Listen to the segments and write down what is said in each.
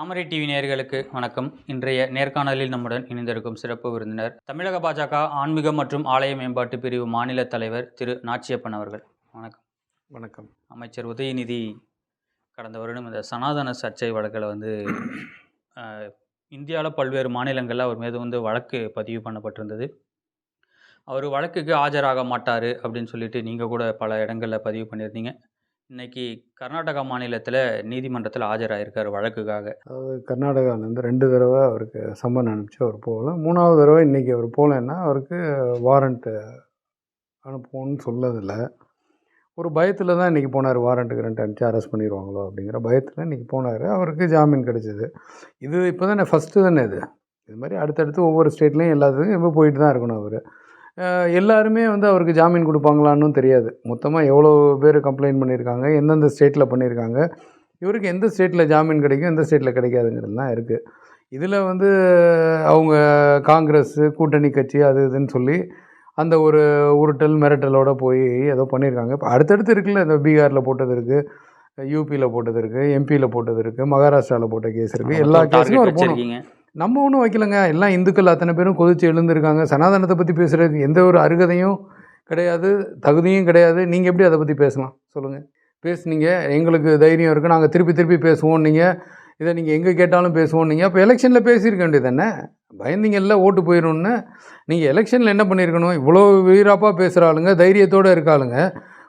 தாமரை TV நேயர்களுக்கு வணக்கம். இன்றைய நேர்காணலில் நம்முடன் இணைந்திருக்கும் சிறப்பு விருந்தினர் தமிழக பாஜக ஆன்மீகம் மற்றும் ஆலய மேம்பாட்டு பிரிவு மாநில தலைவர் திரு நாச்சியப்பன் அவர்கள். வணக்கம். வணக்கம். அமைச்சர் உதயநிதி கடந்த வருடம் இந்த சனாதன சர்ச்சை வழக்கில் வந்து இந்தியாவில் பல்வேறு மாநிலங்களில் அவர் மீது வந்து வழக்கு பதிவு பண்ணப்பட்டிருந்தது. அவர் வழக்குக்கு ஆஜராக மாட்டார் அப்படின்னு சொல்லிட்டு நீங்கள் கூட பல இடங்களில் பதிவு பண்ணியிருந்தீங்க. இன்னைக்கு கர்நாடகா மாநிலத்தில் நீதிமன்றத்தில் ஆஜராயிருக்கார் வழக்குக்காக. அதாவது கர்நாடகாவிலேருந்து ரெண்டு தடவை அவருக்கு சம்மன் அனுப்பிச்சு அவர் போகல. மூணாவது தடவை இன்றைக்கி அவர் போகலன்னா அவருக்கு வாரண்ட்டு அனுப்புவோன்னு சொல்லதில்லை. ஒரு பயத்தில் தான் இன்றைக்கி போனார் வாரண்ட்டுக்கு ரெண்டு அனுப்பிச்சு அரெஸ்ட் பண்ணிடுவாங்களோ அப்படிங்கிற பயத்தில் இன்றைக்கி போனார். அவருக்கு ஜாமீன் கிடச்சிது. இது இப்போ தானே ஃபஸ்ட்டு தானே இது. இது மாதிரி அடுத்தடுத்து ஒவ்வொரு ஸ்டேட்லேயும் எல்லாத்துக்கும் இப்போ போயிட்டு தான் இருக்கணும் அவர். எல்லாருமே வந்து அவருக்கு ஜாமீன் கொடுப்பாங்களான்னு தெரியாது. மொத்தமாக எவ்வளோ பேர் கம்ப்ளைண்ட் பண்ணியிருக்காங்க எந்தெந்த ஸ்டேட்டில் பண்ணியிருக்காங்க இவருக்கு எந்த ஸ்டேட்டில் ஜாமீன் கிடைக்கும் எந்த ஸ்டேட்டில் கிடைக்காதுங்கிறதுலாம் இருக்குது இதில் வந்து அவங்க காங்கிரஸ் கூட்டணி கட்சி அது இதுன்னு சொல்லி அந்த ஒரு உருட்டல் மிரட்டலோட போய் ஏதோ பண்ணியிருக்காங்க. இப்போ அடுத்தடுத்து இருக்குல்ல இந்த பீகாரில் போட்டது இருக்குது யூபியில் போட்டது இருக்குது எம்பியில் போட்டது இருக்குது மகாராஷ்டிராவில் போட்ட கேஸ் இருக்குது எல்லா கேஸும் போகணும் வச்சிருக்கீங்க. நம்ம ஒன்றும் வைக்கலங்க. எல்லாம் இந்துக்கள் அத்தனை பேரும் கொதித்து எழுந்திருக்காங்க. சனாதனத்தை பற்றி பேசுகிறதுக்கு எந்த ஒரு அருகதையும் கிடையாது தகுதியும் கிடையாது. நீங்கள் எப்படி அதை பற்றி பேசலாம்? சொல்லுங்கள் பேசுனீங்க. எங்களுக்கு தைரியம் இருக்குது நாங்கள் திருப்பி திருப்பி பேசுவோம் நீங்கள் இதை நீங்கள் எங்கே கேட்டாலும் பேசுவோம் நீங்கள் அப்போ எலெக்ஷனில் பேசியிருக்க வேண்டியது தானே பயந்தீங்கல்ல ஓட்டு போயிடும்னு. நீங்கள் எலெக்ஷனில் என்ன பண்ணியிருக்கணும்? இவ்வளோ வீராப்பாக பேசுகிற ஆளுங்க தைரியத்தோடு இருக்காளுங்க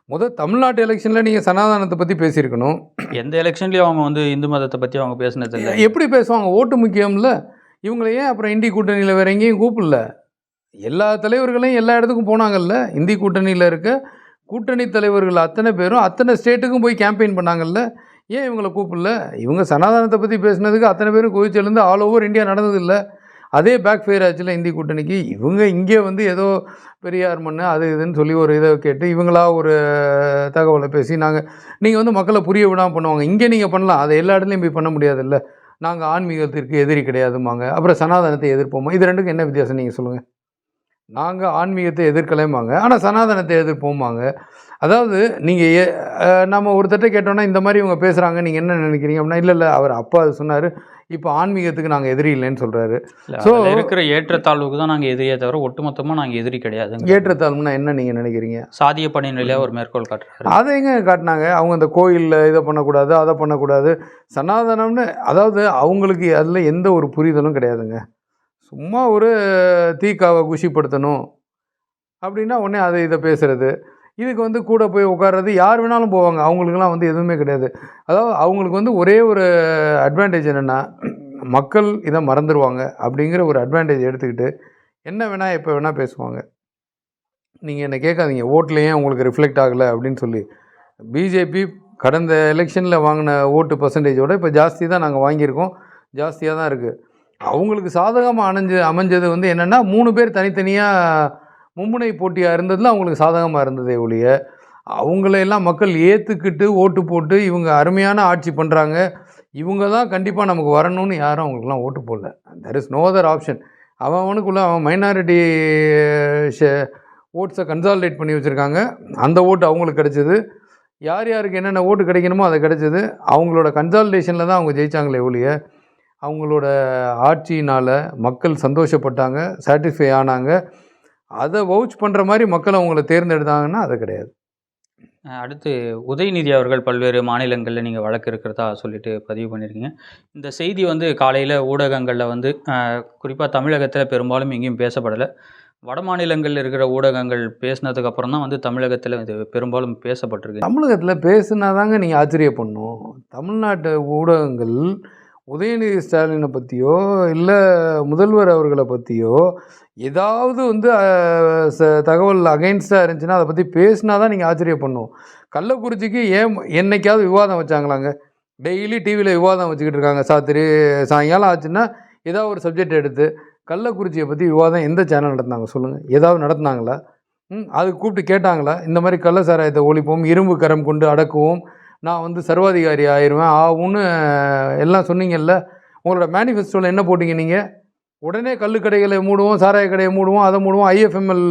முதல் தமிழ்நாட்டு எலெக்ஷனில் நீங்கள் சனாதனத்தை பற்றி பேசியிருக்கணும். எந்த எலெக்ஷன்லேயும் அவங்க வந்து இந்து மதத்தை பற்றி அவங்க பேசினது இல்லை. எப்படி பேசுவாங்க? ஓட்டு முக்கியம்ல. இவங்கள ஏன் அப்புறம் இந்தி கூட்டணியில் வேற எங்கேயும் கூப்பிடல? எல்லா தலைவர்களையும் எல்லா இடத்துக்கும் போனாங்கல்ல. இந்தி கூட்டணியில் இருக்க கூட்டணி தலைவர்கள் அத்தனை பேரும் அத்தனை ஸ்டேட்டுக்கும் போய் கேம்பெயின் பண்ணாங்கல்ல. ஏன் இவங்களை கூப்பிடல? இவங்க சனாதனத்தை பற்றி பேசினதுக்கு அத்தனை பேரும் கோவிச்செழுந்து ஆல் ஓவர் இந்தியா நடந்ததில்ல அதே பேக் ஃபயர் ஆச்சுல இந்தி கூட்டணிக்கு. இவங்க இங்கே வந்து ஏதோ பெரியார் மண்ணு அது இதுன்னு சொல்லி ஒரு இதை கேட்டு இவங்களா ஒரு தகவலை பேசி நாங்கள் நீங்கள் வந்து மக்களை புரிய விடாமல் பண்ணுவாங்க. இங்கே நீங்கள் பண்ணலாம். அதை எல்லா இடத்துலையும் போய் பண்ண முடியாதுல்ல. நாங்கள் ஆன்மீகத்திற்கு எதிரி கிடையாதுமாங்க அப்புறம் சனாதனத்தை எதிர்ப்போமா? இது ரெண்டுக்கும் என்ன வித்தியாசம் நீங்கள் சொல்லுங்கள் நாங்கள் ஆன்மீகத்தை எதிர்க்கலைமாங்க ஆனால் சனாதனத்தை எதிர்ப்போமாங்க அதாவது நீங்கள் நம்ம ஒருத்தட்ட கேட்டோன்னா இந்த மாதிரி இவங்க பேசுகிறாங்க நீங்கள் என்ன நினைக்கிறீங்க? அப்படின்னா இல்லை இல்லை அவர் அப்பா அது சொன்னார். இப்போ ஆன்மீகத்துக்கு நாங்கள் எதிரி இல்லைன்னு சொல்கிறாரு அதில் இருக்கிற ஏற்றத்தாழ்வுக்கு தான் நாங்கள் எதிரியே தவிர ஒட்டுமொத்தமாக நாங்கள் எதிரி கிடையாதுங்க. ஏற்றத்தாழ்வுனா என்ன நீங்கள் நினைக்கிறீங்க? சாதிய பணிநிலையா ஒரு மேற்கோள் காட்டுறாரு. அதை எங்க காட்டினாங்க? அவங்க அந்த கோயிலில் இதை பண்ணக்கூடாது அதை பண்ணக்கூடாது. சனாதனம்னு அதாவது அவங்களுக்கு அதில் எந்த ஒரு புரிதலும் கிடையாதுங்க. சும்மா ஒரு தீக்காவை குஷிப்படுத்தணும். அப்படின்னா உடனே அதை இதை பேசுறது. இதுக்கு வந்து கூட போய் உட்கார்றது யார் வேணாலும் போவாங்க. அவங்களுக்குலாம் வந்து எதுவுமே கிடையாது. அதாவது அவங்களுக்கு வந்து ஒரே ஒரு அட்வான்டேஜ் என்னென்னா மக்கள் இதை மறந்துடுவாங்க அப்படிங்கிற ஒரு அட்வான்டேஜ் எடுத்துக்கிட்டு என்ன வேணால் எப்போ வேணால் பேசுவாங்க. நீங்கள் என்னை கேட்காதீங்க. ஓட்டில் ஏன் உங்களுக்கு ரிஃப்ளெக்ட் ஆகலை அப்படின்னு சொல்லி. பிஜேபி கடந்த எலெக்ஷனில் வாங்கின ஓட்டு பர்சன்டேஜோட இப்போ ஜாஸ்தி தான் நாங்கள் வாங்கியிருக்கோம். ஜாஸ்தியாக தான் இருக்குது அவங்களுக்கு சாதகமாக அணைஞ்சு அமைஞ்சது வந்து என்னென்னா மூணு பேர் தனித்தனியாக மும்முனை போட்டியாக இருந்ததில் அவங்களுக்கு சாதகமாக இருந்ததே ஒழிய அவங்களையெல்லாம் மக்கள் ஏற்றுக்கிட்டு ஓட்டு போட்டு இவங்க அருமையான ஆட்சி பண்ணுறாங்க இவங்க தான் கண்டிப்பாக நமக்கு வரணும்னு யாரும் அவங்களுக்குலாம் ஓட்டு போடல. There is no other option அவன் அவனுக்குள்ள அவன் மைனாரிட்டி ஷே ஓட்ஸை கன்சாலிடேட் பண்ணி வச்சுருக்காங்க. அந்த ஓட்டு அவங்களுக்கு கிடச்சிது. யார் யாருக்கு என்னென்ன ஓட்டு கிடைக்கணுமோ அது கிடச்சிது. அவங்களோட கன்சாலிடேஷனில் தான் அவங்க ஜெயிச்சாங்களே ஒழிய அவங்களோட ஆட்சியினால் மக்கள் சந்தோஷப்பட்டாங்க சாட்டிஸ்ஃபை ஆனாங்க. அதை வவுச் பண்ணுற மாதிரி மக்கள் அவங்கள தேர்ந்தெடுத்தாங்கன்னா அது கிடையாது. அடுத்து உதயநிதி அவர்கள் பல்வேறு மாநிலங்களில் நீங்கள் வழக்கு இருக்கிறதா சொல்லிட்டு பதிவு பண்ணியிருக்கீங்க இந்த செய்தி வந்து காலையில் ஊடகங்களில் வந்து குறிப்பாக தமிழகத்தில் பெரும்பாலும் எங்கேயும் பேசப்படலை. வட மாநிலங்களில் இருக்கிற ஊடகங்கள் பேசினதுக்கு அப்புறம் தான் வந்து தமிழகத்தில் இது பெரும்பாலும் பேசப்பட்டிருக்கு. தமிழகத்தில் பேசுனாதாங்க நீங்கள் ஆச்சரியப்படணும். தமிழ்நாட்டு ஊடகங்கள் உதயநிதி ஸ்டாலினை பற்றியோ இல்லை முதல்வர் அவர்களை பற்றியோ ஏதாவது வந்து ச- தகவல் அகைன்ஸ்டாக இருந்துச்சுன்னா அதை பற்றி பேசினா தான் நீங்கள் ஆச்சரியம் பண்ணுவோம் கள்ளக்குறிச்சிக்கு ஏன் என்னைக்காவது விவாதம் வச்சாங்களாங்க? டெய்லி டிவியில் விவாதம் வச்சுக்கிட்டு இருக்காங்க. சாத்திரி சாயங்காலம் ஆச்சுன்னா ஏதாவது ஒரு சப்ஜெக்ட் எடுத்து கள்ளக்குறிச்சியை பற்றி விவாதம் எந்த சேனல் நடத்தினாங்க? சொல்லுங்கள் ஏதாவது நடத்துனாங்களா? ம் அது கூப்பிட்டு கேட்டாங்களா? இந்த மாதிரி கள்ள சாராயத்தை ஒழிப்போம் இரும்பு கரம் கொண்டு அடக்குவோம் நான் வந்து சர்வாதிகாரி ஆயிடுவேன் ஆகும்னு எல்லாம் சொன்னீங்கல்ல உங்களோட மேனிஃபெஸ்டோவில் என்ன போட்டிங்க நீங்கள் உடனே கல் கடைகளை மூடுவோம் சாராய கடையை மூடுவோம் அதை மூடுவோம் ஐஎஃப்எம்எல்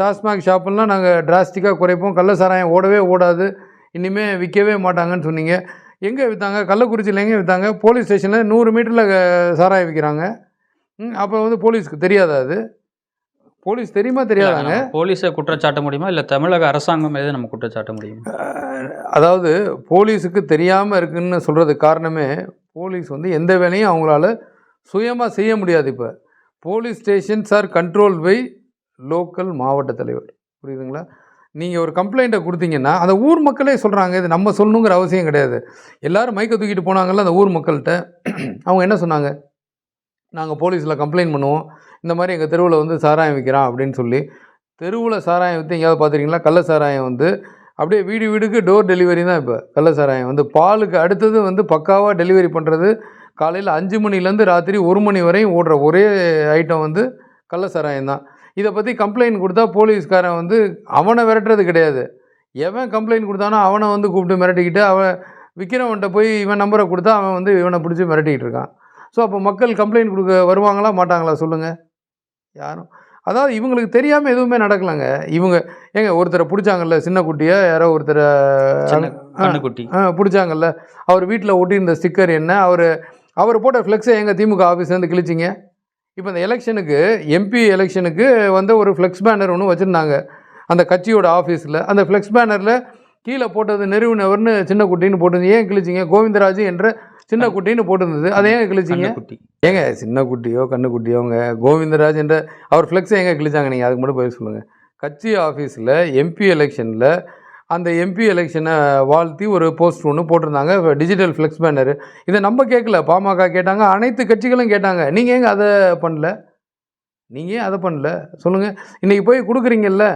டாஸ்மாக் ஷாப்பெல்லாம் நாங்கள் டிராஸ்டிக்காக குறைப்போம். கள்ள சாராயம் ஓடவே ஓடாது இனிமேல் விற்கவே மாட்டாங்கன்னு சொன்னீங்க. எங்கே விற்றாங்க கள்ளக்குறிச்சியில் எங்கே விற்றாங்க போலீஸ் ஸ்டேஷனில் நூறு மீட்டரில் சாராயம் விற்கிறாங்க அப்போ வந்து போலீஸ்க்கு தெரியாதா அது? போலீஸ் தெரியுமா தெரியாதாங்க போலீஸை குற்றச்சாட்ட முடியுமா? இல்லை தமிழக அரசாங்கம் மீது நம்ம குற்றச்சாட்ட முடியுமா? அதாவது போலீஸுக்கு தெரியாமல் இருக்குன்னு சொல்கிறதுக்கு காரணமே போலீஸ் வந்து எந்த வேலையும் அவங்களால சுயமாக செய்ய முடியாது இப்போ. Police stations are control by local மாவட்ட தலைவர். புரியுதுங்களா? நீங்கள் ஒரு கம்ப்ளைண்ட்டை கொடுத்தீங்கன்னா அந்த ஊர் மக்களே சொல்கிறாங்க இது நம்ம சொல்லணுங்கிற அவசியம் கிடையாது. எல்லாரும் மைக்கை தூக்கிட்டு போனாங்கல்ல அந்த ஊர் மக்கள்கிட்ட. அவங்க என்ன சொன்னாங்க? நாங்கள் போலீஸில் கம்ப்ளைண்ட் பண்ணுவோம். இந்த மாதிரி எங்கள் தெருவில் வந்து சாராயம் விற்கிறான் அப்படின்னு சொல்லி தெருவில் சாராயம் விற்று எங்கேயாவது பார்த்துருக்கீங்களா கள்ள சாராயம் வந்து அப்படியே வீடு வீடுக்கு டோர் டெலிவரி தான் இப்போ. கள்ள சாராயம் வந்து பாலுக்கு அடுத்தது வந்து பக்காவாக டெலிவரி பண்ணுறது காலையில் அஞ்சு மணிலேருந்து ராத்திரி ஒரு மணி வரையும் ஓடுற ஒரே ஐட்டம் வந்து கள்ள சாராயம் தான். இதை பற்றி கம்ப்ளைண்ட் கொடுத்தா போலீஸ்காரன் வந்து அவனை விரட்டுறது கிடையாது. எவன் கம்ப்ளைண்ட் கொடுத்தானோ அவனை வந்து கூப்பிட்டு மிரட்டிக்கிட்டு அவன் விற்கிறவன்கிட்ட போய் இவன் நம்பரை கொடுத்தா அவன் வந்து இவனை பிடிச்சி மிரட்டிக்கிட்டு இருக்கான். ஸோ அப்போ மக்கள் கம்ப்ளைண்ட் கொடுக்க வருவாங்களா மாட்டாங்களா சொல்லுங்கள் யாரும். அதாவது இவங்களுக்கு தெரியாமல் எதுவுமே நடக்கலைங்க. இவங்க ஏங்க ஒருத்தரை பிடிச்சாங்கல்ல சின்ன குட்டியை யாரோ ஒருத்தரை ஆ பிடிச்சாங்கல்ல. அவர் வீட்டில் ஒட்டியிருந்த ஸ்டிக்கர் என்ன? அவர் அவர் போட்ட ஃப்ளெக்ஸை எங்கள் திமுக ஆஃபீஸ்லேருந்து கிழிச்சிங்க? இப்போ இந்த எலெக்ஷனுக்கு எம்பி எலெக்ஷனுக்கு வந்து ஒரு ஃப்ளெக்ஸ் பேனர் ஒன்று வச்சுருந்தாங்க. அந்த கட்சியோட ஆஃபீஸில் அந்த ஃப்ளெக்ஸ் பேனரில் கீழே போட்டது நிறுவனவர்னு சின்ன குட்டின்னு போட்டிருந்தது ஏன் கிழிச்சிங்க? கோவிந்தராஜ் என்ற சின்ன குட்டின்னு போட்டிருந்தது. அதை ஏன் கிழிச்சிங்க. கண்ணுக்குட்டி ஏங்க சின்ன குட்டியோ கண்ணு குட்டியோங்க கோவிந்தராஜ் என்ற அவர் ஃப்ளெக்ஸை எங்கே கிழிச்சாங்க நீங்கள் அதுக்கு மட்டும் பதில் சொல்லுங்கள் கட்சி ஆஃபீஸில் எம்பி எலெக்ஷனில் அந்த எம்பி எலெக்ஷனை வாழ்த்தி ஒரு போஸ்ட் ஒன்று போட்டிருந்தாங்க. டிஜிட்டல் ஃப்ளெக்ஸ் பேனர் இதை நம்ம கேட்கல. பாமக கேட்டாங்க. அனைத்து கட்சிகளும் கேட்டாங்க. நீங்கள் ஏங்க அதை பண்ணல? நீங்கள் ஏன் அதை பண்ணல? சொல்லுங்கள் இன்றைக்கி போய் கொடுக்குறீங்கல்ல?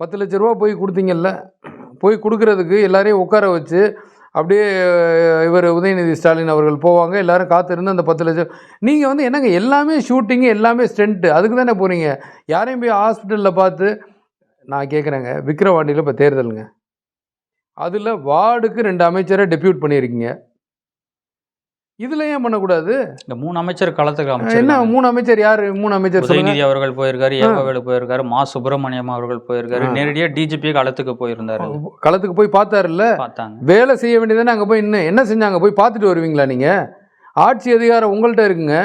பத்து லட்ச ரூபா போய் கொடுத்தீங்கல்ல? போய் கொடுக்குறதுக்கு எல்லாரையும் உட்கார வச்சு அப்படியே இவர் உதயநிதி ஸ்டாலின் அவர்கள் போவாங்க எல்லோரும் காத்திருந்து அந்த பத்து லட்சம். நீங்கள் வந்து என்னங்க எல்லாமே ஷூட்டிங்கு எல்லாமே ஸ்டென்ட்டு அதுக்கு தானே போகிறீங்க யாரையும் போய் ஹாஸ்பிட்டலில் பார்த்து நான் கேட்குறேங்க விக்ரவாண்டியில் இப்போ தேர்தலுங்க. அதில் வார்டுக்கு ரெண்டு அமைச்சரை டெபியூட் பண்ணியிருக்கீங்க. இதில் ஏன் பண்ணக்கூடாது? இந்த மூணு அமைச்சர் களத்துக்கு என்ன மூணு அமைச்சர் யார்? மூணு அமைச்சர் உதயநிதி அவர்கள் போயிருக்காரு ஏவவேலு போயிருக்காரு மா. சுப்பிரமணியம் அவர்கள் போயிருக்காரு. ஆ. நேரடியா டிஜிபி களத்துக்கு போயிருந்தாரு. களத்துக்கு போய் பார்த்தாருல்ல? பார்த்தாங்க. வேலை செய்ய வேண்டியதானே அங்கே போய் இன்னும் என்ன செஞ்சாங்க? போய் பார்த்துட்டு வருவீங்களா நீங்கள் ஆட்சி அதிகாரம் உங்கள்கிட்ட இருக்குங்க.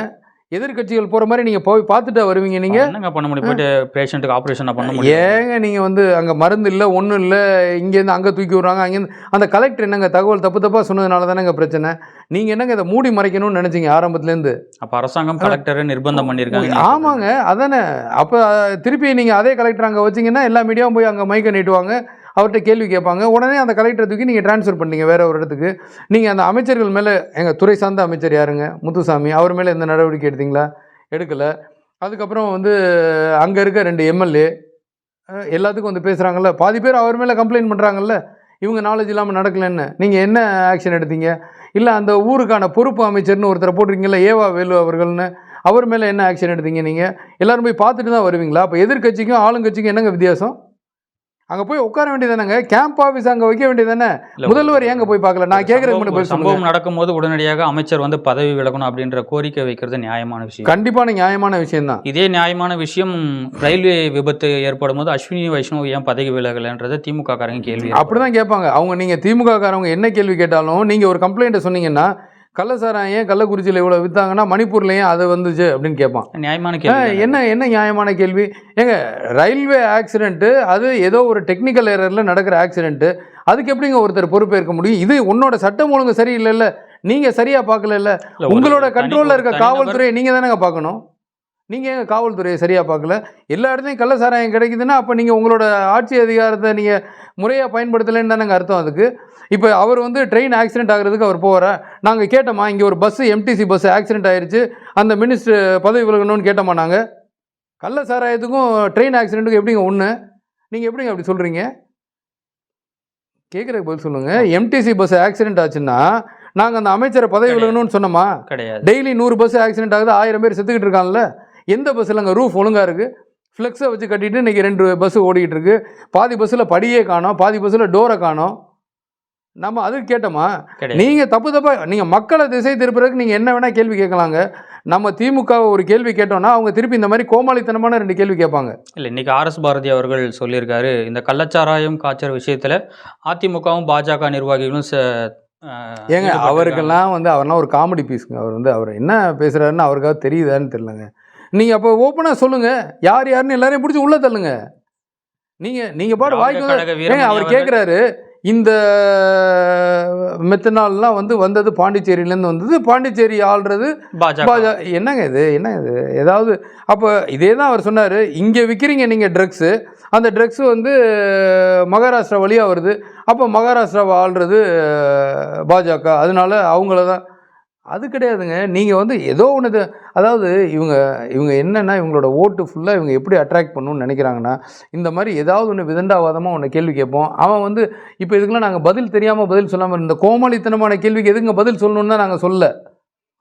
எதிர்க்கட்சிகள் போகிற மாதிரி நீங்கள் போய் பார்த்துட்டா வருவீங்க நீங்கள் என்னங்க பண்ண முடியும்? போயிட்டு பேஷண்ட்டுக்கு ஆபரேஷன் பண்ண முடியும் ஏங்க நீங்கள் வந்து அங்கே மருந்து இல்லை ஒன்றும் இல்லை இங்கேருந்து அங்கே தூக்கி விட்றாங்க அங்கேருந்து அந்த கலெக்டர் என்னங்க தகவல் தப்பு தப்பாக சொன்னதுனால தானேங்க பிரச்சனை? நீங்கள் என்னங்க இதை மூடி மறைக்கணும்னு நினச்சிங்க ஆரம்பத்துலேருந்து? அப்ப அரசாங்கம் கலெக்டரை நிர்பந்தம் பண்ணிருக்காங்க ஆமாங்க அதானே. அப்போ திருப்பி நீங்கள் அதே கலெக்டர் அங்கே வச்சிங்கன்னா எல்லா மீடியாவும் போய் அங்கே மைக்கை நீட்டுவாங்க. அவர்கிட்ட கேள்வி கேட்பாங்க. உடனே அந்த கலெக்டரை தூக்கி நீங்கள் ட்ரான்ஸ்ஃபர் பண்ணீங்க வேறு ஒரு இடத்துக்கு. நீங்கள் அந்த அமைச்சர்கள் மேலே எங்கள் துறை சார்ந்த அமைச்சர் யாருங்க? முத்துசாமி. அவர் மேலே எந்த நடவடிக்கை எடுத்தீங்களா? எடுக்கலை. அதுக்கப்புறம் வந்து அங்கே இருக்க ரெண்டு எம்எல்ஏ எல்லாத்துக்கும் வந்து பேசுகிறாங்கல்ல பாதி பேர் அவர் மேலே கம்ப்ளைண்ட் பண்ணுறாங்கல்ல இவங்க நாலேஜ் இல்லாமல் நடக்கலைன்னு. நீங்கள் என்ன ஆக்ஷன் எடுத்தீங்க? இல்லை அந்த ஊருக்கான பொறுப்பு அமைச்சர்னு ஒருத்தரை போட்டிருக்கீங்களா ஏவா வேலு அவர்கள்னு. அவர் மேலே என்ன ஆக்ஷன் எடுத்தீங்க நீங்கள் எல்லோரும் போய் பார்த்துட்டு தான் வருவீங்களா? அப்போ எதிர்கட்சிக்கும் ஆளுங்கட்சிக்கும் என்னங்க வித்தியாசம்? அங்கே போய் உட்கார வேண்டியதானங்க கேம்ப் ஆஃபீஸ் அங்கே வைக்க வேண்டியதானே முதல்வர் ஏங்க போய் பார்க்கல? நான் கேட்குறதுக்கு சம்பவம் நடக்கும்போது உடனடியாக அமைச்சர் வந்து பதவி விலகணும் அப்படின்ற கோரிக்கை வைக்கிறது நியாயமான விஷயம். கண்டிப்பான நியாயமான விஷயம்தான். இதே நியாயமான விஷயம் ரயில்வே விபத்து ஏற்படும் போது அஸ்வினி வைஷ்ணவ் ஏன் பதவி விலகலைன்றதை திமுக காரங்க கேள்வி அப்படி தான் கேட்பாங்க. அவங்க நீங்கள் திமுக காரவங்க என்ன கேள்வி கேட்டாலும் நீங்கள் ஒரு கம்ப்ளைண்ட்டை சொன்னீங்கன்னா கள்ளசாராயம் ஏன் கள்ளக்குறிச்சியில் இவ்வளோ விற்றாங்கன்னா மணிப்பூர்ல ஏன் அது வந்துச்சு அப்படின்னு கேட்பான். நியாயமான கேள்வி. என்ன என்ன நியாயமான கேள்வி? ஏங்க ரயில்வே ஆக்சிடென்ட்டு அது ஏதோ ஒரு டெக்னிக்கல் எரரில் நடக்கிற ஆக்சிடென்ட்டு அதுக்கு எப்படிங்க ஒருத்தர் பொறுப்பேற்க முடியும்? இது உன்னோட சட்டம் ஒழுங்கு சரியில்லைல்ல நீங்கள் சரியாக பார்க்கல உங்களோட கண்ட்ரோலில் இருக்க காவல்துறையை நீங்கள் தானேங்க பார்க்கணும்? நீங்கள் ஏங்க காவல்துறையை சரியாக பார்க்கல? எல்லா இடத்துலையும் கள்ள சாராயம் கிடைக்குதுன்னா அப்போ நீங்கள் உங்களோட ஆட்சி அதிகாரத்தை நீங்கள் முறையாக பயன்படுத்தலைன்னு தானேங்க அர்த்தம் அதுக்கு. இப்போ அவர் வந்து ட்ரெயின் ஆக்சிடென்ட் ஆகிறதுக்கு அவர் போகிறா நாங்கள் கேட்டோமா இங்கே ஒரு பஸ்ஸு எம்டிசி பஸ் ஆக்சிடென்ட் ஆயிருச்சு. அந்த மினிஸ்டர் பதவி விலகணும்னு கேட்டோமா நாங்கள் கள்ள சாராயத்துக்கும் ட்ரெயின் ஆக்சிடென்ட்டுக்கும் எப்படிங்க ஒன்று நீங்கள் எப்படிங்க அப்படி சொல்கிறீங்க கேட்குறதுக்கு பதில் சொல்லுங்கள் எம்டிசி பஸ் ஆக்சிடென்ட் ஆச்சுன்னா நாங்கள் அந்த அமைச்சரை பதவி. விலகணும்னு சொன்னோமா? கிடையாது. டெய்லி நூறு பஸ் ஆக்சிடென்ட் ஆகுது ஆயிரம் பேர் செத்துக்கிட்டு இருக்காங்கல்ல? எந்த பஸ்ஸில் அங்கே ரூஃப் ஒழுங்காக இருக்குது ஃப்ளெக்ஸை வச்சு கட்டிட்டு இன்றைக்கி ரெண்டு பஸ் ஓடிக்கிட்டு இருக்கு. பாதி பஸ்ஸில் படியே காணோம் பாதி பஸ்ஸில் டோரை காணோம். நம்ம அதுக்கு கேட்டோமா? நீங்கள் தப்பு தப்பாக நீங்கள் மக்களை திசை திருப்புறதுக்கு நீங்கள் என்ன வேணால் கேள்வி கேட்கலாங்க. நம்ம திமுக ஒரு கேள்வி கேட்டோம்னா அவங்க திருப்பி இந்த மாதிரி கோமாளித்தனமான ரெண்டு கேள்வி கேட்பாங்க. இல்லை இன்னைக்கு ஆர்எஸ் பாரதி அவர்கள் சொல்லியிருக்காரு இந்த கள்ளச்சாராயம் காய்ச்சற விஷயத்துல அதிமுகவும் பாஜக நிர்வாகிகளும் ஏங்க. அவருக்கெல்லாம் வந்து அவர்லாம் ஒரு காமெடி பீஸுங்க அவர் வந்து அவர் என்ன பேசுகிறாருன்னு அவருக்காக தெரியுதான்னு தெரியலங்க. நீங்கள் அப்போ ஓப்பனாக சொல்லுங்கள் யார் யாருன்னு எல்லாரையும் பிடிச்சி உள்ளே தள்ளுங்க. நீங்கள் நீங்கள் பாட்டு வாய்க்கு அவர் கேட்குறாரு இந்த மெத்தனால்லாம் வந்து வந்தது பாண்டிச்சேரியிலேருந்து வந்தது. பாண்டிச்சேரி ஆள்றது பாஜக. பாஜ என்னங்க இது என்ன இது? ஏதாவது அப்போ இதே தான் அவர் சொன்னார். இங்கே விற்கிறீங்க நீங்கள் ட்ரக்ஸு அந்த ட்ரக்ஸு வந்து மகாராஷ்டிரா வழியாக வருது. அப்போ மகாராஷ்டிராவை ஆள்றது பாஜக. அதனால அவங்கள தான் அது கிடையாதுங்க. நீங்கள் வந்து ஏதோ ஒன்று அதாவது இவங்க இவங்க என்னென்னா இவங்களோட ஓட்டு ஃபுல்லாக இவங்க எப்படி அட்ராக்ட் பண்ணணும்னு நினைக்கிறாங்கன்னா இந்த மாதிரி ஏதாவது ஒன்று விதண்டாவாதமாக ஒன்று கேள்வி கேட்போம். அவன் வந்து இப்போ இதுக்கெல்லாம் நாங்கள் பதில் தெரியாமல் பதில் சொல்லாமல் இந்த கோமாளித்தனமான கேள்விக்கு எதுங்க பதில் சொல்லணும்னு தான் நாங்கள் சொல்ல.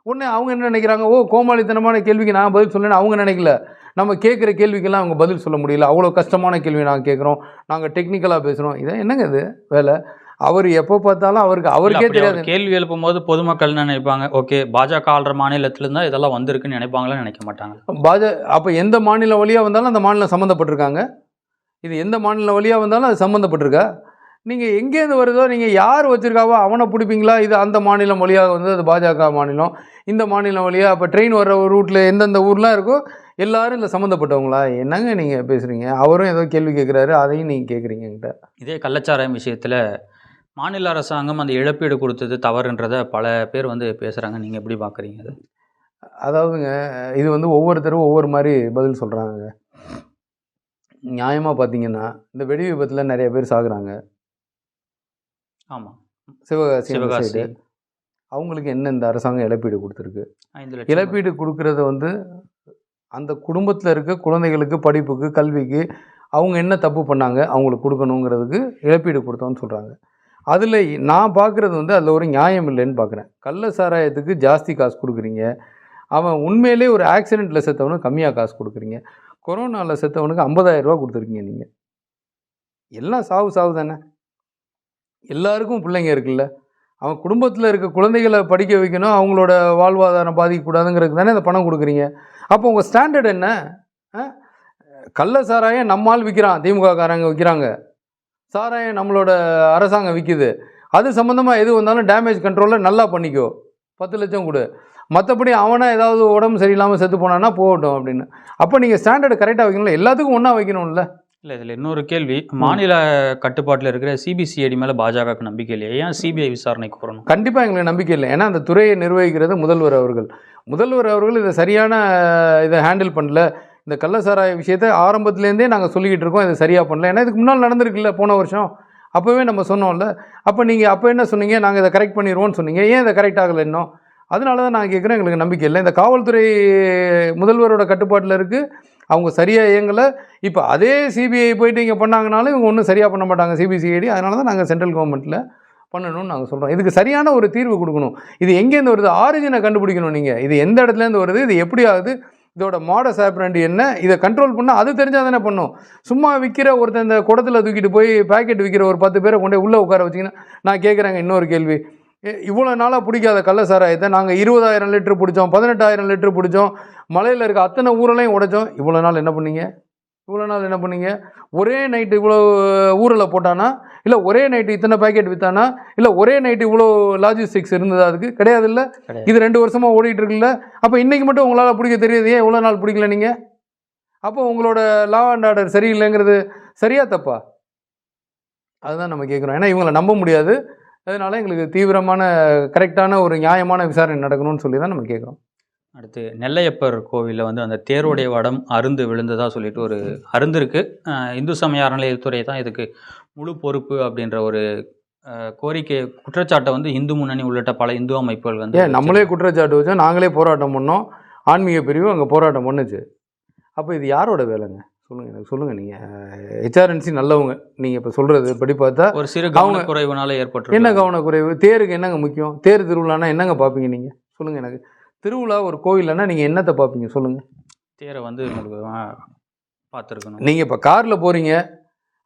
உடனே அவங்க என்ன நினைக்கிறாங்க? ஓ கோமாளித்தனமான கேள்விக்கு நான் பதில் சொல்லணும்னு அவங்க நினைக்கல. நம்ம கேட்குற கேள்விக்கெல்லாம் அவங்க பதில் சொல்ல முடியல. அவ்வளோ கஷ்டமான கேள்வி நாங்கள் கேட்குறோம். நாங்கள் டெக்னிக்கலாக பேசுகிறோம் இதான் என்னங்க இது? வேலை. அவர் எப்போ பார்த்தாலும் அவருக்கு அவருக்கே தெரியாது. கேள்வி எழுப்பும் போது பொதுமக்கள் நினைப்பாங்க? ஓகே பாஜக ஆள்ற மாநிலத்துல இருந்தா இதெல்லாம் வந்திருக்குன்னு நினைப்பாங்களான்னு நினைக்க மாட்டாங்க. பாஜ அப்போ எந்த மாநிலம் வழியாக வந்தாலும் அந்த மாநிலம் சம்மந்தப்பட்டிருக்காங்க? இது எந்த மாநிலம் வழியாக வந்தாலும் அது சம்மந்தப்பட்டிருக்கா? நீங்கள் எங்கேருந்து வருதோ நீங்கள் யார் வச்சுருக்காவோ அவனை பிடிப்பீங்களா? இது அந்த மாநிலம் வழியாக வந்து அது பாஜக மாநிலம். இந்த மாநிலம் வழியாக அப்போ ட்ரெயின் வர்ற ரூட்டில் எந்தெந்த ஊர்லாம் இருக்கோ எல்லாரும் இல்லை சம்மந்தப்பட்டவங்களா? என்னங்க நீங்கள் பேசுகிறீங்க அவரும் ஏதோ கேள்வி கேட்குறாரு அதையும் நீங்கள் கேட்குறீங்க என்கிட்ட. இதே கள்ளச்சாராயம் விஷயத்துல மாநில அரசாங்கம் அந்த இழப்பீடு கொடுத்தது தவறுன்றத பல பேர் வந்து பேசுறாங்க. நீங்க எப்படி பாக்குறீங்க அது? அதாவதுங்க இது வந்து ஒவ்வொருத்தரும் ஒவ்வொரு மாதிரி பதில் சொல்கிறாங்க நியாயமாக பார்த்தீங்கன்னா இந்த வெடி விபத்தில் நிறைய பேர் சாகுறாங்க. ஆமா. சிவகாசி சிவகாசி. அவங்களுக்கு என்ன இந்த அரசாங்கம் இழப்பீடு கொடுத்துருக்கு? இழப்பீடு கொடுக்கறத வந்து அந்த குடும்பத்தில் இருக்க குழந்தைகளுக்கு படிப்புக்கு கல்விக்கு அவங்க என்ன தப்பு பண்ணாங்க அவங்களுக்கு கொடுக்கணுங்கிறதுக்கு இழப்பீடு கொடுத்தோம்னு சொல்கிறாங்க அதில் நான் பார்க்குறது வந்து அதில் ஒரு நியாயம் இல்லைன்னு பார்க்குறேன் கள்ள சாராயத்துக்கு ஜாஸ்தி காசு கொடுக்குறீங்க. அவன் உண்மையிலே ஒரு ஆக்சிடெண்ட்டில் செத்தவனுக்கு கம்மியாக காசு கொடுக்குறீங்க. கொரோனாவில் செத்தவனுக்கு 50000 ரூபா கொடுத்துருக்கீங்க நீங்கள் எல்லாம் சாவு சாவு தானே. எல்லாருக்கும் பிள்ளைங்க இருக்குல்ல. அவன் குடும்பத்தில் இருக்க குழந்தைகளை படிக்க வைக்கணும் அவங்களோட வாழ்வாதாரம் பாதிக்கக்கூடாதுங்கிறதுக்கு தானே இந்த பணம் கொடுக்குறீங்க. அப்போ உங்கள் ஸ்டாண்டர்ட் என்ன? ஆ? கள்ள சாராயம் நம்மால் விற்கிறான் திமுக காரங்க விற்கிறாங்க சாராயம் நம்மளோட அரசாங்கம் விற்கிது அது சம்மந்தமாக எது வந்தாலும் டேமேஜ் கண்ட்ரோலில் நல்லா பண்ணிக்கோ. பத்து லட்சம் கொடு. மற்றபடி அவனா ஏதாவது உடம்பு சரியில்லாமல் செத்து போனான்னா போகட்டும் அப்படின்னு. அப்போ நீங்கள் ஸ்டாண்டர்டு கரெக்டாக வைக்கணும்ல? எல்லாத்துக்கும் ஒன்றா வைக்கணும்ல? இல்ல இதுல இன்னொரு கேள்வி. மாநில கட்டுப்பாட்டுல இருக்கிற சிபிசிஐடி மேல பாஜகவுக்கு நம்பிக்கை இல்லையா? ஏன் சிபிஐ விசாரணைக்கு வரணும் கண்டிப்பாக எங்களுக்கு நம்பிக்கை இல்லை. ஏன்னா அந்த துறையை நிர்வகிக்கிறது முதல்வர் அவர்கள். முதல்வர் அவர்கள் இதை சரியான இதை ஹேண்டில் பண்ணல. இந்த கள்ளசாராய விஷயத்தை ஆரம்பத்துலேருந்தே நாங்கள் சொல்லிக்கிட்டு இருக்கோம். இது சரியாக பண்ணல. ஏன்னா இதுக்கு முன்னால் நடந்திருக்குல்ல போன வருஷம். அப்போவே நம்ம சொன்னோம்ல. அப்போ நீங்கள் அப்போ என்ன சொன்னீங்க? நாங்கள் இதை கரெக்ட் பண்ணிடுவோம்னு சொன்னீங்க. ஏன் இதை கரெக்ட் ஆகலை இன்னும்? அதனால தான் நான் கேட்குறேன் எங்களுக்கு நம்பிக்கை இல்லை. இந்த காவல்துறை முதல்வரோட கட்டுப்பாட்டில் இருக்குது அவங்க சரியாக இயங்கலை. இப்போ அதே சிபிஐ போயிட்டு இங்கே பண்ணாங்கனாலும் இவங்க ஒன்றும் சரியாக பண்ண மாட்டாங்க சிபிசிஐடி அதனால தான் நாங்கள் சென்ட்ரல் கவர்மெண்ட்டில் பண்ணணும்னு நாங்கள் சொல்கிறோம் இதுக்கு சரியான ஒரு தீர்வு கொடுக்கணும். இது எங்கேருந்து வருது? ஆரிஜினை கண்டுபிடிக்கணும் நீங்கள் இது எந்த இடத்துலேருந்து வருது? இது எப்படி ஆகுது? இதோட மாடஸ் ஆப்ரண்டி என்ன? இதை கண்ட்ரோல் பண்ணால் அது தெரிஞ்சால் தானே பண்ணும். சும்மா விற்கிற ஒருத்தன் இந்த குடத்தில் தூக்கிட்டு போய் பாக்கெட் விற்கிற ஒரு பத்து பேரை கொண்டு உள்ளே உட்கார வச்சிங்கன்னா நான் கேட்குறேங்க இன்னொரு கேள்வி. இவ்வளோ நாளாக பிடிக்காத கள்ள சாராயத்தை நாங்கள் இருபதாயிரம் லிட்டர் பிடிச்சோம் பதினெட்டாயிரம் லிட்டர் பிடிச்சோம் மலையில் இருக்க அத்தனை ஊரலையும் உடைச்சோம். இவ்வளோ நாள் என்ன பண்ணீங்க? இவ்வளோ நாள் என்ன பண்ணீங்க? ஒரே நைட்டு இவ்வளோ ஊரில் போட்டானா? இல்லை ஒரே நைட்டு இத்தனை பேக்கெட் விற்றானா இல்லை ஒரே நைட்டு இவ்வளோ லாஜிஸ்டிக்ஸ் இருந்ததா? அதுக்கு கிடையாது. இல்லை. இது ரெண்டு வருஷமாக ஓடிட்டு இருக்குல்ல? அப்போ இன்றைக்கி மட்டும் உங்களால் பிடிக்க தெரியுது. ஏன் இவ்வளோ நாள் பிடிக்கல நீங்கள் அப்போ உங்களோட லா அண்ட் ஆர்டர் சரியில்லைங்கிறது சரியா தப்பா? அதுதான் நம்ம கேட்குறோம் ஏன்னா இவங்களை நம்ப முடியாது. அதனால எங்களுக்கு தீவிரமான கரெக்டான ஒரு நியாயமான விசாரணை நடக்கணும்னு சொல்லி தான் நம்ம கேட்குறோம் அடுத்து நெல்லையப்பர் கோவிலில் வந்து அந்த தேருடைய வடம் அருந்து விழுந்ததா சொல்லிட்டு ஒரு அருந்து இருக்கு. அஹ் இந்து சமய அறநிலையத்துறை தான் இதுக்கு முழு பொறுப்பு அப்படின்ற ஒரு கோரிக்கை குற்றச்சாட்டை வந்து இந்து முன்னணி உள்ளிட்ட பல இந்து அமைப்புகள் வந்து நம்மளே குற்றச்சாட்டு வச்சோம் நாங்களே போராட்டம் பண்ணோம். ஆன்மீக பிரிவு அங்கே போராட்டம் பண்ணுச்சு. அப்போ இது யாரோட வேலைங்க? சொல்லுங்கள் எனக்கு சொல்லுங்கள் நீங்கள் ஹெச்ஆர்என்சி நல்லவங்க. நீங்கள் இப்போ சொல்கிறது படி பார்த்தா ஒரு சிறு கவனக்குறைவுனால ஏற்பட்டு என்ன கவனக்குறைவு? தேருக்கு என்னங்க முக்கியம்? தேர் திருவிழானா என்னங்க பார்ப்பீங்க நீங்கள் சொல்லுங்கள் எனக்கு. திருவிழா ஒரு கோயில்னா நீங்கள் என்னத்தை பார்ப்பீங்க சொல்லுங்கள் தேரை வந்து பார்த்துருக்கணும் நீங்கள் இப்போ காரில் போகிறீங்க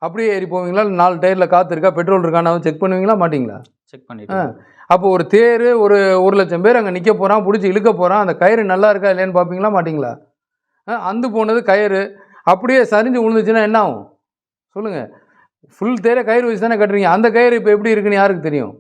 அப்படியே ஏறி போவீங்களா? இல்லை நாலு டயரில் காற்று இருக்கா? பெட்ரோல் இருக்கான்னு செக் பண்ணுவீங்களா? மாட்டீங்களா? செக் பண்ணிட்டு அப்போ ஒரு தேர் ஒரு ஒரு லட்சம் பேர் அங்கே நிற்க போகிறான் பிடிச்சி இழுக்க போகிறான் அந்த கயிறு நல்லா இருக்கா இல்லையான்னு பார்ப்பீங்களா மாட்டீங்களா? ஆ, அந்து போனது கயிறு அப்படியே சரிஞ்சு விழுந்துச்சுன்னா என்ன ஆகும்? சொல்லுங்கள் ஃபுல் தேரை கயிறு வச்சு தானே கட்டுறீங்க. அந்த கயிறு இப்போ எப்படி இருக்குன்னு யாருக்கு தெரியும்?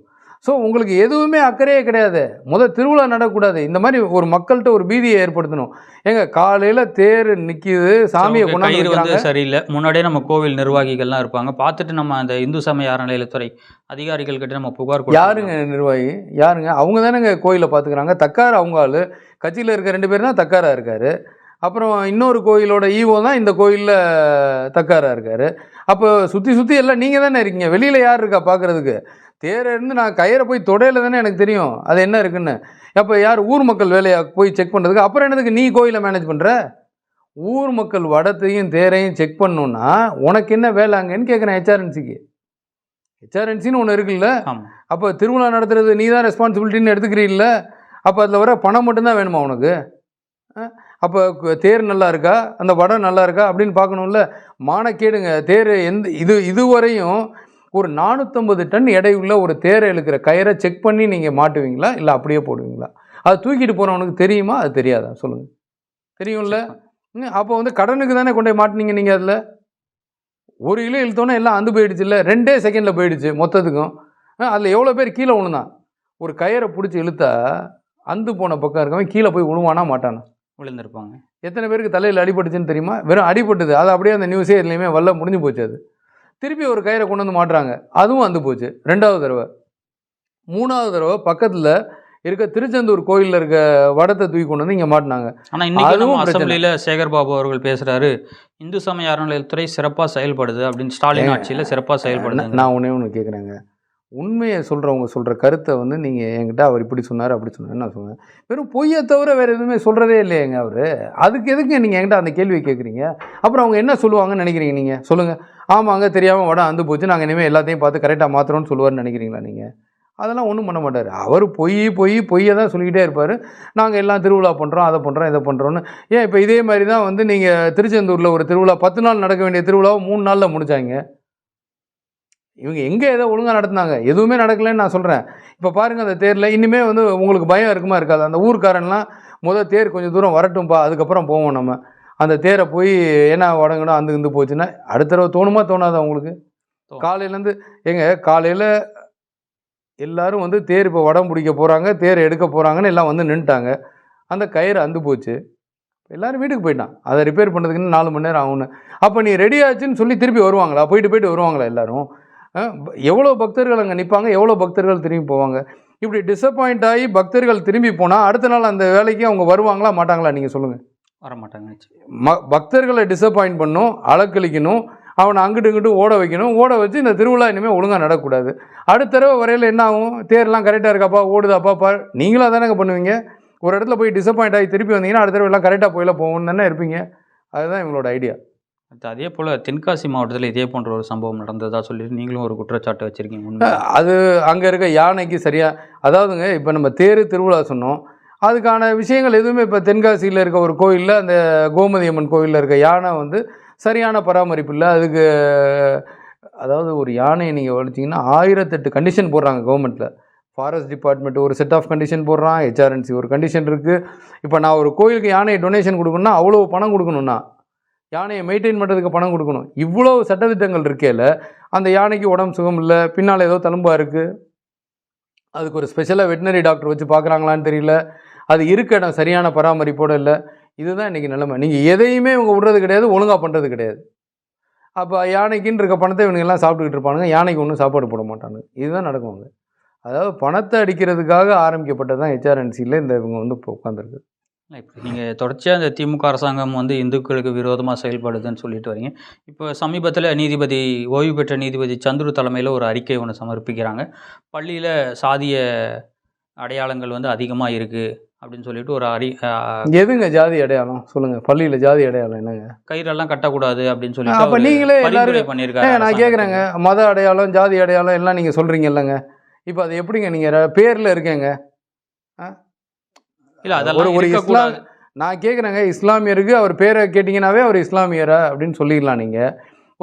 ஸோ உங்களுக்கு எதுவுமே அக்கறையே கிடையாது. முத திருவிழா நடக்கக்கூடாது இந்த மாதிரி ஒரு மக்கள்கிட்ட ஒரு பீதியை ஏற்படுத்தணும். ஏங்க காலையில் தேர் நிற்கிது சாமியை கொண்டாந்து வந்து சரியில்லை. முன்னாடியே நம்ம கோவில் நிர்வாகிகள்லாம் இருப்பாங்க. பார்த்துட்டு நம்ம அந்த இந்து சமய அறநிலையத்துறை அதிகாரிகள் கிட்ட நம்ம புகார். யாருங்க நிர்வாகி? யாருங்க? அவங்க தானேங்க கோயிலை பார்த்துக்கிறாங்க. தக்கார் அவங்க ஆள். கட்சியில் இருக்க ரெண்டு பேர் தான் தக்காரா இருக்காரு. அப்புறம் இன்னொரு கோயிலோட ஈவோ தான் இந்த கோயிலில் தக்காரா இருக்காரு. அப்போ சுற்றி சுற்றி எல்லாம் நீங்கள் தானே இருக்கீங்க. வெளியில் யார் இருக்கா பார்க்குறதுக்கு? தேரை இருந்து நான் கயிறை போய் தொடையில தானே எனக்கு தெரியும். அது என்ன இருக்குன்னு. அப்போ யார் ஊர் மக்கள் வேலையா போய் செக் பண்ணுறதுக்கு அப்புறம் என்னதுக்கு நீ கோயிலை மேனேஜ் பண்ணுற ஊர் மக்கள் வடத்தையும் தேரையும் செக் பண்ணணுன்னா உனக்கு என்ன வேலை அங்கன்னு கேட்குறேன் ஹெச்ஆர்என்சிக்கு ஹெச்ஆர்என்சின்னு ஒன்று இருக்குல்ல? அப்போ திருவிழா நடத்துறது நீ தான் ரெஸ்பான்சிபிலிட்டின்னு எடுத்துக்கிறீல்ல? அப்போ அதில் வர பணம் மட்டும்தான் வேணுமா உனக்கு? அப்போ தேர் நல்லா இருக்கா? அந்த வடம் நல்லா இருக்கா? அப்படின்னு பார்க்கணும்ல. மானக்கேடுங்க. தேர் எந்த இது இதுவரையும் ஒரு நானூற்றம்பது டன் எடையுள்ள ஒரு தேரை இழுக்கிற கயிறை செக் பண்ணி நீங்கள் மாட்டுவீங்களா? இல்லை அப்படியே போடுவீங்களா? அது தூக்கிட்டு போகிறவனுக்கு தெரியுமா? அது தெரியாதா? சொல்லுங்கள் தெரியும்ல? அப்போ வந்து கடனுக்கு தானே கொண்டு போய் மாட்டினீங்க நீங்கள் அதில்? ஒரு கிலோ இழுத்தோன்னே எல்லாம் அந்து போயிடுச்சு இல்லை? ரெண்டே செகண்டில் போயிடுச்சு மொத்தத்துக்கும். அதில் எவ்வளோ பேர் கீழே விழுந்தான்? ஒரு கயிறை பிடிச்சி இழுத்தா அந்து போன பக்கம் இருக்கவன் கீழே போய் விழுவானா மாட்டானா? விழுந்திருப்பாங்க. எத்தனை பேருக்கு தலையில் அடிபட்டுச்சுன்னு தெரியுமா? வெறும் அடிபட்டுது. அது அப்படியே அந்த நியூஸே எதுலையுமே வரல முடிஞ்சு போச்சு அது. திருப்பி ஒரு கயிறை கொண்டு வந்து மாட்டுறாங்க. அதுவும் அந்து போச்சு. ரெண்டாவது தடவை. மூணாவது தடவை பக்கத்தில் இருக்க திருச்செந்தூர் கோயிலில் இருக்க வடத்தை தூக்கி கொண்டு வந்து இங்கே மாட்டினாங்க. ஆனா இன்னைக்கு. அசம்பிளியில சேகர் பாபு அவர்கள் பேசுறாரு இந்து சமய அறநிலையத்துறை சிறப்பா செயல்படுது அப்படின்னு ஸ்டாலின் ஆட்சியில சிறப்பா செயல்படுது நான் ஒன்றே ஒன்று கேட்குறேங்க உண்மையை சொல்கிறவங்க சொல்கிற கருத்தை வந்து நீங்கள் என்கிட்ட அவர் இப்படி சொன்னார் அப்படி சொன்னார் நான் சொன்னேன் வெறும் பொய்யை தவிர வேறு எதுவுமே சொல்கிறதே இல்லையேங்க அவர். அதுக்கு எதுக்கு நீங்கள் என்கிட்ட அந்த கேள்வியை கேட்குறீங்க அப்புறம் அவங்க என்ன சொல்லுவாங்கன்னு நினைக்கிறீங்க நீங்கள் சொல்லுங்கள் ஆமாங்க தெரியாமல் வடம் வந்து போச்சு. நாங்கள் இனிமேல் எல்லாத்தையும் பார்த்து கரெக்டாக மாற்றுறோம்னு சொல்லுவார்னு நினைக்கிறீங்களா நீங்கள் அதெல்லாம் ஒன்றும் பண்ண மாட்டார். அவர் பொய் பொய் பொய்யை தான் சொல்லிக்கிட்டே இருப்பார். நாங்கள் எல்லாம் திருவிழா பண்ணுறோம் அதை பண்ணுறோம் இதை பண்ணுறோன்னு ஏன் இப்போ இதே மாதிரி தான் வந்து நீங்கள் திருச்செந்தூரில் ஒரு திருவிழா பத்து நாள் நடக்க வேண்டிய திருவிழாவை மூணு நாளில் முடித்தாங்க இவங்க எங்கே ஏதோ ஒழுங்காக நடத்துனாங்க. எதுவுமே நடக்கலைன்னு நான் சொல்கிறேன் இப்போ பாருங்கள் அந்த தேரில் இனிமே வந்து உங்களுக்கு பயம் இருக்குமா இருக்காது. அந்த ஊர்க்காரன்லாம் முதல் தேர் கொஞ்சம் தூரம் வரட்டும்பா அதுக்கப்புறம் போவோம் நம்ம. அந்த தேரை போய் என்ன உடங்கணும் அந்த இருந்து போச்சுன்னா அடுத்த தடவை தோணுமா தோணாதா உங்களுக்கு. காலையிலேருந்து ஏங்க காலையில் எல்லாரும் வந்து தேர் இப்போ வடம் பிடிக்க போகிறாங்க தேர் எடுக்க போகிறாங்கன்னு எல்லாம் வந்து நின்றுட்டாங்க அந்த கயிறு அந்து போச்சு. எல்லாரும் வீட்டுக்கு போயிட்டான். அதை ரிப்பேர் பண்ணுறதுக்கு இன்னும் நாலு மணி நேரம் ஆகும்னு. அப்போ நீ ரெடி ஆச்சுன்னு சொல்லி திருப்பி வருவாங்களா? போயிட்டு போயிட்டு வருவாங்களா எல்லாரும்? எவ்வளோ பக்தர்கள் அங்கே நிற்பாங்க எவ்வளோ பக்தர்கள் திரும்பி போவாங்க? இப்படி டிசப்பாயிண்ட் ஆகி பக்தர்கள் திரும்பி போனால் அடுத்த நாள் அந்த வேலைக்கு அவங்க வருவாங்களா மாட்டாங்களா? நீங்கள் சொல்லுங்கள் வர மாட்டாங்க ம பக்தர்களை டிசப்பாயிண்ட் பண்ணும் அலக்கழிக்கணும் அவனை அங்கிட்டு இங்கிட்டு ஓட வைக்கணும். ஓட வச்சு இந்த திருவிழா இனிமேல் ஒழுங்காக நடக்கக்கூடாது. அடுத்த தடவை வரையில் என்ன ஆகும்? தேர்லாம் கரெக்டாக இருக்காப்பா? ஓடுதாப்பா? பா நீங்களும் அதானங்க பண்ணுவீங்க? ஒரு இடத்துல போய் டிசப்பாயிண்ட் ஆகி திருப்பி வந்தீங்கன்னா அடுத்த தடவை எல்லாம் கரெக்டாக போயில போகணும்னு தானே இருப்பீங்க. அதுதான் இவங்களோட ஐடியா அதே போல் தென்காசி மாவட்டத்தில் இதே போன்ற ஒரு சம்பவம் நடந்ததாக சொல்லிட்டு நீங்களும் ஒரு குற்றச்சாட்டு வச்சிருக்கீங்க அது அங்கே இருக்க யானைக்கு சரியாக அதாவதுங்க இப்போ நம்ம தேர் திருவிழா சொன்னோம். அதுக்கான விஷயங்கள் எதுவுமே இப்போ தென்காசியில் இருக்க ஒரு கோயிலில் அந்த கோமதி அம்மன் கோயிலில் இருக்க யானை வந்து சரியான பராமரிப்பு இல்லை. அதுக்கு அதாவது ஒரு யானையை நீங்கள் வளர்த்திங்கன்னா ஆயிரத்தெட்டு கண்டிஷன் போடுறாங்க கவர்மெண்ட்டில் ஃபாரஸ்ட் டிபார்ட்மெண்ட் ஒரு செட் ஆஃப் கண்டிஷன் போடுறான் ஹெச்ஆர்என்சி ஒரு கண்டிஷன் இருக்குது இப்போ நான் ஒரு கோயிலுக்கு யானையை டொனேஷன் கொடுக்கணும்னா அவ்வளோ பணம் கொடுக்கணும்னா யானையை மெயின்டைன் பண்ணுறதுக்கு பணம் கொடுக்கணும். இவ்வளோ சட்டத்திட்டங்கள் இருக்கையில் அந்த யானைக்கு உடம்பு சுகம் இல்லை பின்னால் ஏதோ தழும்பாக இருக்குது அதுக்கு ஒரு ஸ்பெஷலாக வெட்டினரி டாக்டர் வச்சு பார்க்குறாங்களான்னு தெரியல. அது இருக்க இடம் சரியான பராமரிப்போடு இல்லை. இதுதான் இன்றைக்கி நிலைமை. நீங்கள் எதையுமே இவங்க விடுறது கிடையாது ஒழுங்காக பண்ணுறது கிடையாது. அப்போ யானைக்குன்னு இருக்க பணத்தை இவனுங்க எல்லாம் சாப்பிட்டுக்கிட்டு இருப்பானுங்க. யானைக்கு ஒன்றும் சாப்பாடு போட மாட்டானுங்க. இதுதான் நடக்கும் அதாவது பணத்தை அடிக்கிறதுக்காக ஆரம்பிக்கப்பட்டது தான் ஹெச்ஆர்என்சியில் இந்த இவங்க வந்து இப்போ உட்காந்துருக்கு நீங்கள் தொடர்ச்சியாக இந்த திமுக அரசாங்கம் வந்து இந்துக்களுக்கு விரோதமாக செயல்படுதுன்னு சொல்லிட்டு வரீங்க. இப்போ சமீபத்தில் நீதிபதி ஓய்வு பெற்ற நீதிபதி சந்துரு தலைமையில் ஒரு அறிக்கை ஒன்று சமர்ப்பிக்கிறாங்க. பள்ளியில் சாதிய அடையாளங்கள் வந்து அதிகமாக இருக்குது அப்படின்னு சொல்லிட்டு ஒரு அறி எதுங்க ஜாதி அடையாளம்? சொல்லுங்கள் பள்ளியில் ஜாதி அடையாளம் என்னங்க? கயிறெல்லாம் கட்டக்கூடாது அப்படின்னு அப்ப சொல்லிட்டு அவரு நீங்களே எல்லாரும் பண்ணியிருக்காரு ஏங்க, நான். கேட்குறேங்க மத அடையாளம் ஜாதி அடையாளம் எல்லாம் நீங்கள் சொல்கிறீங்க இல்லைங்க. இப்போ அது எப்படிங்க நீங்கள் பேரில் இருக்கேங்க. இல்ல அதெல்லாம் ஒரு. இஸ்லாம் நான் கேட்குறேங்க இஸ்லாமியருக்கு அவர் பேரை கேட்டிங்கனாவே அவர் இஸ்லாமியரா அப்படின்னு சொல்லிடலாம் நீங்கள்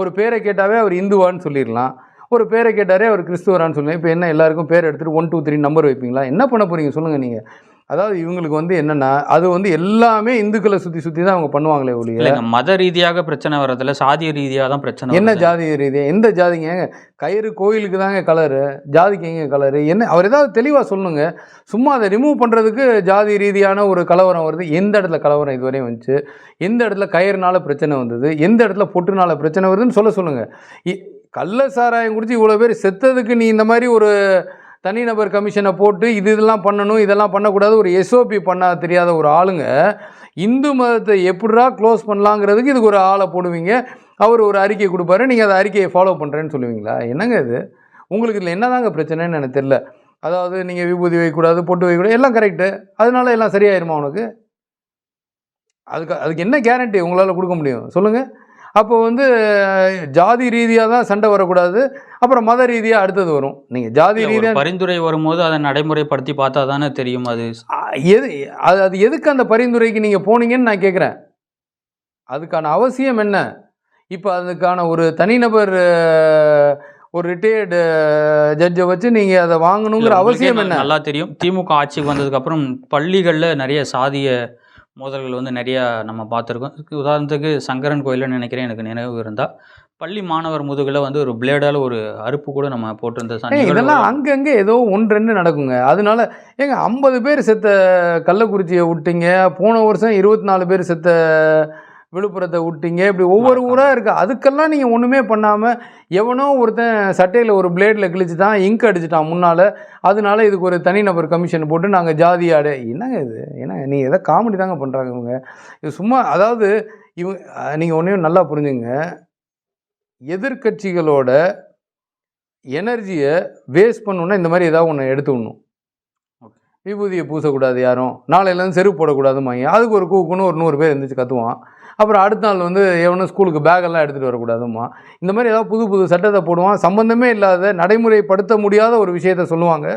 ஒரு பேரை கேட்டாவே அவர் இந்துவான்னு சொல்லிடலாம். ஒரு பேரை கேட்டாரே அவர் கிறிஸ்துவரான்னு சொல்லுங்க. இப்போ என்ன எல்லாருக்கும் பேர் எடுத்துகிட்டு ஒன் டூ த்ரீ நம்பர் வைப்பீங்களா? என்ன பண்ண போகிறீங்க சொல்லுங்கள் நீங்கள் அதாவது இவங்களுக்கு வந்து என்னன்னா அது வந்து எல்லாமே இந்துக்களை சுற்றி சுற்றி தான் அவங்க பண்ணுவாங்களே ஒழிய. மத ரீதியாக பிரச்சனை வர்றதில்ல சாதிய ரீதியாக தான் பிரச்சனை என்ன வருது. ஜாதி ரீதியாக எந்த ஜாதிங்க? கயிறு கோயிலுக்கு தாங்க கலரு ஜாதிக்கு எங்க கலரு என்ன அவர் ஏதாவது தெளிவாக சொல்லுங்க. சும்மா அதை ரிமூவ் பண்ணுறதுக்கு ஜாதி ரீதியான ஒரு கலவரம் வருது. எந்த இடத்துல கலவரம் இதுவரையும் வந்துச்சு? எந்த இடத்துல கயிறுனால பிரச்சனை வந்தது? எந்த இடத்துல பொட்டுனால பிரச்சனை வருதுன்னு சொல்ல சொல்லுங்க. இ- கள்ள சாராயம் குடிச்சு இவ்வளோ பேர் செத்ததுக்கு நீ இந்த மாதிரி ஒரு தனிநபர் கமிஷனை போட்டு இது இதெல்லாம் பண்ணணும் இதெல்லாம் பண்ணக்கூடாது ஒரு எஸ்ஓபி பண்ண தெரியாத ஒரு ஆளுங்க இந்து மதத்தை எப்படிரா க்ளோஸ் பண்ணலாங்கிறதுக்கு இதுக்கு ஒரு ஆளை போடுவீங்க. அவர் ஒரு அறிக்கை கொடுப்பாரு நீங்கள் அந்த அறிக்கையை ஃபாலோ பண்ணுறேன்னு சொல்லுவீங்களா? என்னங்க இது? உங்களுக்கு இதில் என்னதாங்க பிரச்சனைன்னு எனக்கு தெரில அதாவது நீங்கள் விபூதி வைக்கக்கூடாது பொட்டு வைக்கக்கூடாது எல்லாம் கரெக்டு அதனால எல்லாம் சரியாயிருமா உனக்கு? அதுக்கு அதுக்கு என்ன கேரண்டி உங்களால் கொடுக்க முடியும்? சொல்லுங்கள் அப்போ வந்து ஜாதி ரீதியாக தான் சண்டை வரக்கூடாது. அப்புறம் மத ரீதியாக அடுத்தது வரும். நீங்கள் ஜாதி ரீதியாக பரிந்துரை வரும்போது அதை நடைமுறைப்படுத்தி பார்த்தா தானே தெரியும் அது. எது அது அது எதுக்கு அந்த பரிந்துரைக்கு நீங்கள் போனீங்கன்னு நான் கேட்குறேன் அதுக்கான அவசியம் என்ன? இப்போ அதுக்கான ஒரு தனிநபர் ஒரு ரிட்டையர்டு ஜட்ஜை வச்சு நீங்கள் அதை வாங்கணுங்கிற அவசியம் என்ன? நல்லா தெரியும். திமுக ஆட்சிக்கு வந்ததுக்கு அப்புறம் பள்ளிகளில் நிறைய சாதிய மோதல்கள் வந்து நிறைய நம்ம பார்த்துருக்கோம். உதாரணத்துக்கு சங்கரன் கோயில்னு நினைக்கிறேன் எனக்கு நினைவு இருந்தால் பள்ளி மாணவர் முதுகில் வந்து ஒரு பிளேடால் ஒரு அறுப்பு கூட நம்ம போட்டிருந்த இதெல்லாம் அங்கங்கே ஏதோ ஒன்று ரெண்டு நடக்குங்க. அதனால ஏங்க ஐம்பது பேர் செத்த கள்ளக்குறிச்சியை விட்டீங்க. போன வருஷம் இருபத்தி நாலு பேர் செத்த விழுப்புரத்தை விட்டீங்க. இப்படி ஒவ்வொரு. ஊராக இருக்குது அதுக்கெல்லாம் நீங்கள் ஒன்றுமே பண்ணாமல் எவனோ ஒருத்தன் சட்டையில் ஒரு பிளேடில் கிழிச்சிட்டான் இங்க் அடிச்சிட்டான் முன்னால். அதனால இதுக்கு ஒரு தனிநபர் கமிஷன் போட்டு நாங்கள் ஜாதி ஆடு. என்னங்க இது? என்னங்க? நீ எதை காமெடி தாங்க பண்ணுறாங்க இவங்க. இது சும்மா அதாவது இவங்க நீங்கள் ஒன்றையும் நல்லா புரிஞ்சுங்க. எதிர்க்கட்சிகளோட எனர்ஜியை வேஸ்ட் பண்ணணுன்னா இந்த மாதிரி ஏதாவது ஒன்று எடுத்து விடணும். விபூதியை பூசக்கூடாது யாரும். நாளையிலேருந்து செருப்பு போடக்கூடாதுமாங்க அதுக்கு ஒரு கூக்குன்னு ஒரு நூறு பேர் எழுந்திரிச்சு கத்துவான். அப்புறம் அடுத்த நாள் வந்து எவனும் ஸ்கூலுக்கு பேக்கெல்லாம் எடுத்துகிட்டு வரக்கூடாதுமா இந்த மாதிரி ஏதாவது புது புது சட்டத்தை போடுவான். சம்மந்தமே இல்லாத நடைமுறைப்படுத்த முடியாத ஒரு விஷயத்த சொல்லுவாங்க.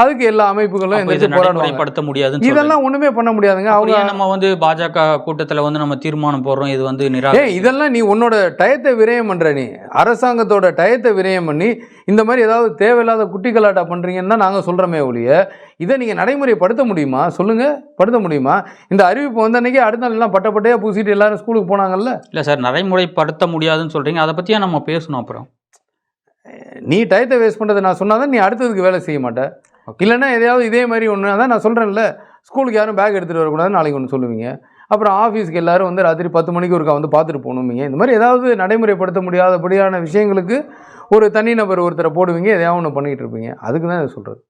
அதுக்கு எல்லா அமைப்புகளும் நடைமுறைப்படுத்த முடியாதுன்னு சொல்றீங்க. இதெல்லாம் ஒன்றுமே பண்ண முடியாதுங்க. அவங்க நம்ம வந்து பாஜக கூட்டத்தில் வந்து நம்ம தீர்மானம் போடுறோம்? இது வந்து நிராகரி இதெல்லாம் நீ உன்னோட டயத்தை விரயம் பண்ற நீ. அரசாங்கத்தோட டயத்தை விரயம் பண்ணி இந்த மாதிரி ஏதாவது தேவையில்லாத குட்டி கலாட்டா பண்றீங்கன்னு தான் நாங்கள் சொல்றோமே ஒழிய இதை நீங்க நடைமுறைப்படுத்த முடியுமா? சொல்லுங்க. படுத்த முடியுமா? இந்த அறிவிப்பு வந்த அன்னைக்கு அடுத்த நாள் எல்லாம் பட்ட பட்டையா பூசிட்டு எல்லாரும் ஸ்கூலுக்கு போனாங்கல்ல? இல்லை சார் நடைமுறைப்படுத்த முடியாதுன்னு சொல்றீங்க. அதை பற்றியே நம்ம பேசணும் அப்புறம்? நீ டயத்தை வேஸ்ட் பண்றதை நான் சொன்னாதான் நீ அடுத்ததுக்கு வேலை செய்ய மாட்ட. Okay. இல்லைன்னா எதையாவது இதே மாதிரி ஒன்று அதான் நான் சொல்கிறேன்ல ஸ்கூலுக்கு யாரும் பேக் எடுத்துகிட்டு வரக்கூடாதுன்னு நாளைக்கு ஒன்று சொல்லுவீங்க. அப்புறம் ஆஃபீஸ்க்கு எல்லாரும் வந்து ராத்திரி பத்து மணிக்கு ஒருக்கா வந்து பார்த்துட்டு போகணுமீங்க. இந்த மாதிரி ஏதாவது நடைமுறைப்படுத்த முடியாதபடியான விஷயங்களுக்கு ஒரு தனிநபர் ஒருத்தரை போடுவீங்க எதையாவது ஒன்று பண்ணிக்கிட்டு இருப்பீங்க. அதுக்கு தான் இதை சொல்கிறது